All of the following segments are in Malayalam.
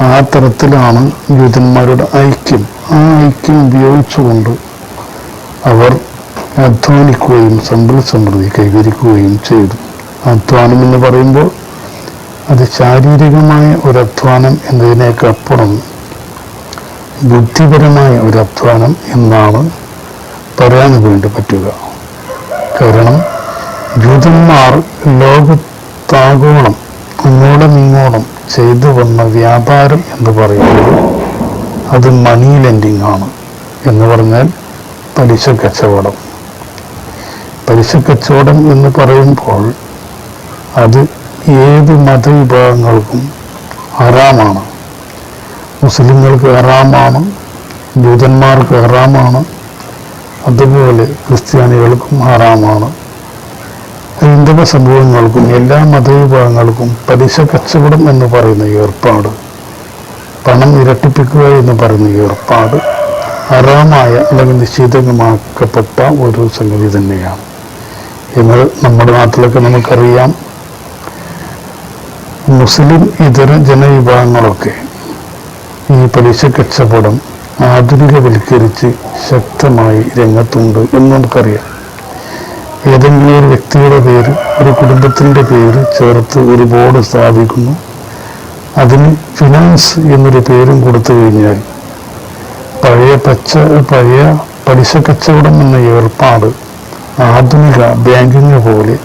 ആ തരത്തിലാണ് യൂതന്മാരുടെ ഐക്യം. ആ ഐക്യം ഉപയോഗിച്ചുകൊണ്ട് അവർ അധ്വാനിക്കുകയും സമ്പൽ സമൃദ്ധി കൈവരിക്കുകയും ചെയ്തു. അധ്വാനം എന്ന് പറയുമ്പോൾ അത് ശാരീരികമായ ഒരു അധ്വാനം എന്നതിനേക്കപ്പുറം ബുദ്ധിപരമായ ഒരു അധ്വാനം എന്നാണ് പറയാൻ വേണ്ടി പറ്റുക. കാരണം ജൂതന്മാർ ലോകത്താകോളം അങ്ങോളം ഇങ്ങോളം ചെയ്തു വന്ന വ്യാപാരം എന്ന് പറയുന്നത് അത് മണി ലെൻഡിങ് ആണ് എന്ന് പറഞ്ഞാൽ പലിശ കച്ചവടം. പലിശ കച്ചവടം എന്ന് പറയുമ്പോൾ അത് ഏത് മതവിഭാഗങ്ങൾക്കും ഹറാമാണ്. മുസ്ലിങ്ങൾക്ക് ഹറാമാണ് ജൂതന്മാർക്ക് ഹറാമാണ് അതുപോലെ ക്രിസ്ത്യാനികൾക്കും ഹറാമാണ്. ഹൈന്ദവ സമൂഹങ്ങൾക്കും എല്ലാ മതവിഭാഗങ്ങൾക്കും പലിശ കച്ചവടം എന്ന് പറയുന്ന ഏർപ്പാട്. പണം ഇരട്ടിപ്പിക്കുക എന്ന് പറയുന്ന ഏർപ്പാട്. അറാമായ അല്ലെങ്കിൽ നിശ്ചിതമാക്കപ്പെട്ട ഒരു സംഗതി തന്നെയാണ്. എന്നാൽ നമ്മുടെ നാട്ടിലൊക്കെ നമുക്കറിയാം മുസ്ലിം ഇതര ജനവിഭാഗങ്ങളൊക്കെ ഈ പലിശ കച്ചവടം ആധുനികവൽക്കരിച്ച് ശക്തമായി രംഗത്തുണ്ട് എന്ന് നമുക്കറിയാം. ഏതെങ്കിലും ഒരു വ്യക്തിയുടെ പേര് ഒരു കുടുംബത്തിന്റെ പേര് ചേർത്ത് ഒരു ബോർഡ് സ്ഥാപിക്കുന്നു. അതിന് ഫിനാൻസ് എന്നൊരു പേരും കൊടുത്തു കഴിഞ്ഞാൽ പഴയ പച്ച പഴയ പലിശ കച്ചവടം എന്ന ഏർപ്പാട് ആധുനിക ബാങ്കിങ് പോലെ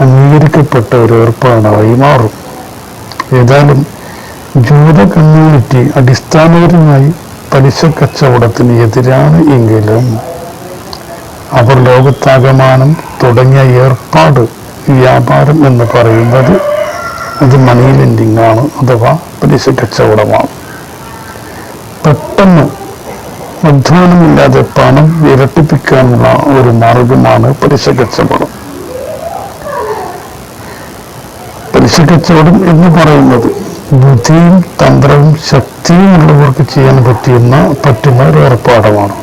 അംഗീകരിക്കപ്പെട്ട ഒരു ഏർപ്പാടായി മാറും. ഏതായാലും ജൂത കമ്മ്യൂണിറ്റി അടിസ്ഥാനപരമായി പലിശ കച്ചവടത്തിന് എതിരാണ് എങ്കിലും അവർ ലോകത്താകമാനം തുടങ്ങിയ ഏർപ്പാട് വ്യാപാരം എന്ന് പറയുന്നത് അത് മണി ലെൻഡിങ് ആണ് അഥവാ പലിശ കച്ചവടമാണ് പെട്ടെന്ന് അധ്വാനമില്ലാതെ പണം ഇരട്ടിപ്പിക്കാനുള്ള ഒരു മാർഗമാണ് പലിശ കച്ചവടം പലിശ കച്ചവടം എന്ന് പറയുന്നത് ബുദ്ധിയും തന്ത്രവും ശക്തിയും ഉള്ളവർക്ക് ചെയ്യാൻ പറ്റുന്ന പറ്റുന്ന ഒരു ഏർപ്പാടമാണ്.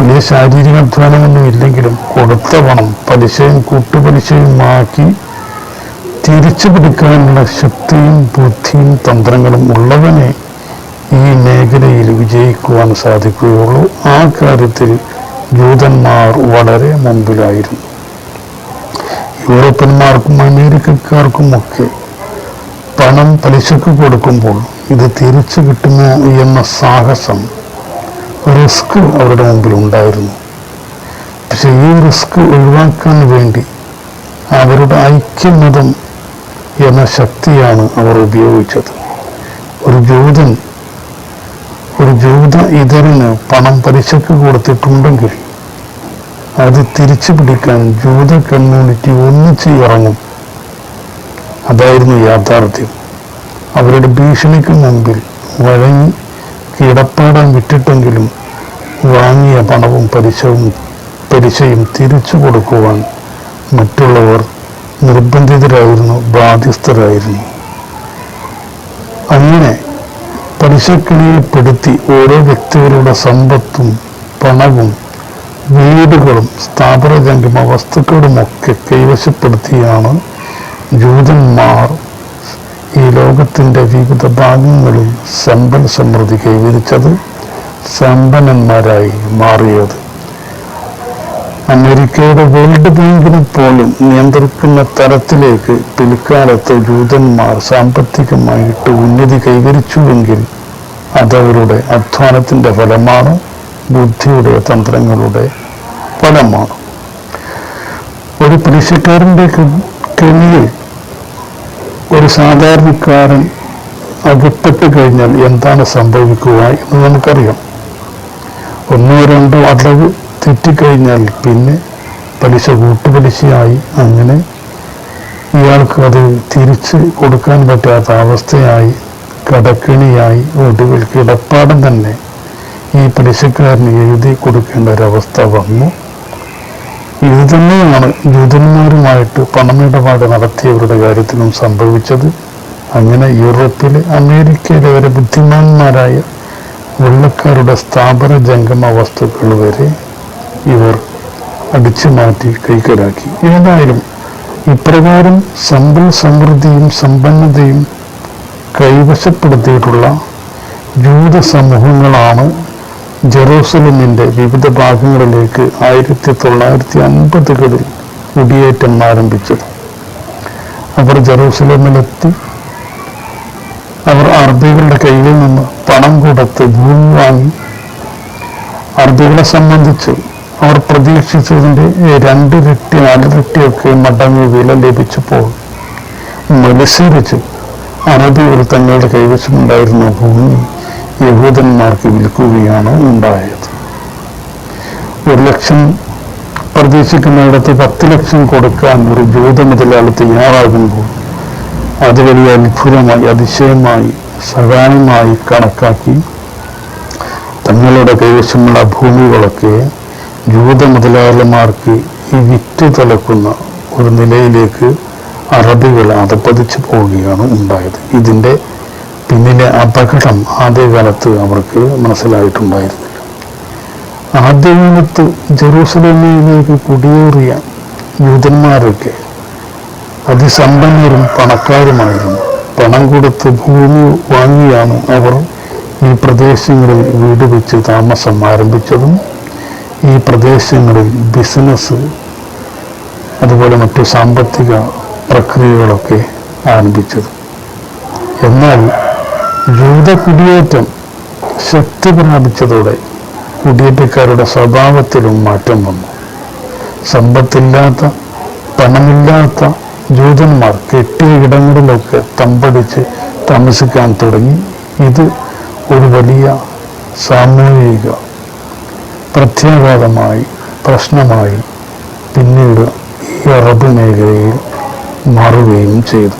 വലിയ ശാരീരിക അധ്വാനമൊന്നും ഇല്ലെങ്കിലും കൊടുത്ത പണം പലിശയും കൂട്ടുപലിശയുമാക്കി തിരിച്ചു പിടിക്കാനുള്ള ശക്തിയും ബുദ്ധിയും തന്ത്രങ്ങളും ഉള്ളവനെ ഈ മേഖലയിൽ വിജയിക്കുവാൻ സാധിക്കുകയുള്ളൂ. ആ കാര്യത്തിൽ ജൂതന്മാർ വളരെ മുമ്പിലായിരുന്നു. യൂറോപ്യന്മാർക്കും അമേരിക്കക്കാർക്കും ഒക്കെ പണം പലിശക്ക് കൊടുക്കുമ്പോൾ ഇത് തിരിച്ചു കിട്ടുമോ എന്ന സാഹസം റിസ്ക് അവരുടെ മുമ്പിൽ ഉണ്ടായിരുന്നു. പക്ഷെ ഈ റിസ്ക് ഒഴിവാക്കാൻ വേണ്ടി അവരുടെ ഐക്യമതം എന്ന ശക്തിയാണ് അവർ ഉപയോഗിച്ചത്. ഒരു ജൂതൻ ഒരു ജൂത ഇതരന് പണം പലിശക്ക് കൊടുത്തിട്ടുണ്ടെങ്കിൽ അത് തിരിച്ചു പിടിക്കാൻ ജൂത കമ്മ്യൂണിറ്റി ഒന്നിച്ച് ഇറങ്ങും. അതായിരുന്നു യാഥാർത്ഥ്യം. അവരുടെ ഭീഷണിക്ക് മുമ്പിൽ വഴങ്ങി കിടപ്പാടാൻ വിട്ടിട്ടെങ്കിലും വാങ്ങിയ പണവും പലിശവും പലിശയും തിരിച്ചു കൊടുക്കുവാൻ മറ്റുള്ളവർ നിർബന്ധിതരായിരുന്നു ബാധ്യസ്ഥരായിരുന്നു. അങ്ങനെ പലിശക്കിണിയിൽപ്പെടുത്തി ഓരോ വ്യക്തികളുടെ സമ്പത്തും പണവും വീടുകളും സ്ഥാപന ജംഗമ വസ്തുക്കളുമൊക്കെ കൈവശപ്പെടുത്തിയാണ് ജൂതന്മാർ ലോകത്തിന്റെ വിവിധ ഭാഗങ്ങളിൽ സമ്പൽ സമൃദ്ധി കൈവരിച്ചത് സമ്പന്നന്മാരായി മാറിയത്. അമേരിക്കയുടെ വേൾഡ് ബാങ്കിനെ പോലും നിയന്ത്രിക്കുന്ന തരത്തിലേക്ക് പിൽക്കാലത്ത് ജൂതന്മാർ സാമ്പത്തികമായിട്ട് ഉന്നതി കൈവരിച്ചുവെങ്കിൽ അതവരുടെ അധ്വാനത്തിന്റെ ഫലമാണ് ബുദ്ധിയുടെ തന്ത്രങ്ങളുടെ ഫലമാണ്. ഒരു പലിശക്കാരന്റെ കെണിയിൽ ഒരു സാധാരണക്കാരൻ അകപ്പെട്ട് കഴിഞ്ഞാൽ എന്താണ് സംഭവിക്കുക എന്ന് നമുക്കറിയാം. ഒന്നോ രണ്ടോ അടവ് തെറ്റിക്കഴിഞ്ഞാൽ പിന്നെ പലിശ കൂട്ടുപലിശയായി അങ്ങനെ ഇയാൾക്ക് അത് തിരിച്ച് കൊടുക്കാൻ പറ്റാത്ത അവസ്ഥയായി കടക്കിണിയായി ഒടുവിൽ കിടപ്പാടം തന്നെ ഈ പലിശക്കാരന് എഴുതി കൊടുക്കേണ്ട ഒരവസ്ഥ വന്നു. ഇത് തന്നെയാണ് ജൂതന്മാരുമായിട്ട് പണമിടപാട് നടത്തിയവരുടെ കാര്യത്തിലും സംഭവിച്ചത്. അങ്ങനെ യൂറോപ്പിലെ അമേരിക്കയിലെ വരെ ബുദ്ധിമാന്മാരായ വെള്ളക്കാരുടെ സ്ഥാപന ജംഗമ വസ്തുക്കൾ വരെ ഇവർ അടിച്ചു മാറ്റി കൈക്കലാക്കി. ഏതായാലും ഇപ്രകാരം സമ്പൽ സമൃദ്ധിയും സമ്പന്നതയും കൈവശപ്പെടുത്തിയിട്ടുള്ള ജൂത സമൂഹങ്ങളാണ് ജെറൂസലമിന്റെ വിവിധ ഭാഗങ്ങളിലേക്ക് ആയിരത്തി തൊള്ളായിരത്തി അൻപതുകളിൽ കുടിയേറ്റം ആരംഭിച്ചത് അവർ ജെറൂസലമിലെത്തി. അവർ അറബികളുടെ കയ്യിൽ നിന്ന് പണം കൊടുത്ത് ഭൂമി വാങ്ങി. അറബികളെ സംബന്ധിച്ച് അവർ പ്രതീക്ഷിച്ചതിന്റെ രണ്ടിരട്ടി നാലിരട്ടിയൊക്കെ മടങ്ങി വില ലഭിച്ചപ്പോൾ മത്സരിച്ച് അറബികൾ തങ്ങളുടെ കൈവശമുണ്ടായിരുന്ന ഭൂമി യഹൂദന്മാർക്ക് വിൽക്കുകയാണ് ഉണ്ടായത്. ഒരു ലക്ഷം പ്രതീക്ഷിക്കുന്നിടത്ത് പത്ത് ലക്ഷം കൊടുക്കാൻ ഒരു ജൂത മുതലാളി തയ്യാറാകുമ്പോൾ അത് വലിയ അത്ഭുതമായി അതിശയമായി സഹാനമായി കണക്കാക്കി തങ്ങളുടെ കൈവശമുള്ള ഭൂമികളൊക്കെ ജൂത മുതലാളിമാർക്ക് ഈ വിറ്റ് തലക്കുന്ന ഒരു നിലയിലേക്ക് അറബികൾ അതപ്പതിച്ചു പോവുകയാണ് ഉണ്ടായത്. ഇതിന്റെ പിന്നിലെ അപകടം ആദ്യകാലത്ത് അവർക്ക് മനസ്സിലായിട്ടുണ്ടായിരുന്നില്ല. ആദ്യകാലത്ത് ജെറൂസലേമിലേക്ക് കുടിയേറിയ യൂതന്മാരൊക്കെ അതിസമ്പന്നരും പണക്കാരുമായിരുന്നു. പണം കൊടുത്ത് ഭൂമി വാങ്ങിയാണ് അവർ ഈ പ്രദേശങ്ങളിൽ വീട് വെച്ച് താമസം ആരംഭിച്ചതും ഈ പ്രദേശങ്ങളിൽ ബിസിനസ് അതുപോലെ മറ്റു സാമ്പത്തിക പ്രക്രിയകളൊക്കെ ആരംഭിച്ചത്. എന്നാൽ ജൂത കുടിയേറ്റം ശക്തി പ്രാപിച്ചതോടെ കുടിയേറ്റക്കാരുടെ സ്വഭാവത്തിലും മാറ്റം വന്നു. സമ്പത്തില്ലാത്ത പണമില്ലാത്ത ജൂതന്മാർ കെട്ടിയ ഇടങ്ങളിലൊക്കെ തമ്പടിച്ച് താമസിക്കാൻ തുടങ്ങി. ഇത് ഒരു വലിയ സാമൂഹിക പ്രത്യാഘാതമായി പ്രശ്നമായി പിന്നീട് ഈ അറബ് മേഖലയിൽ മാറുകയും ചെയ്തു.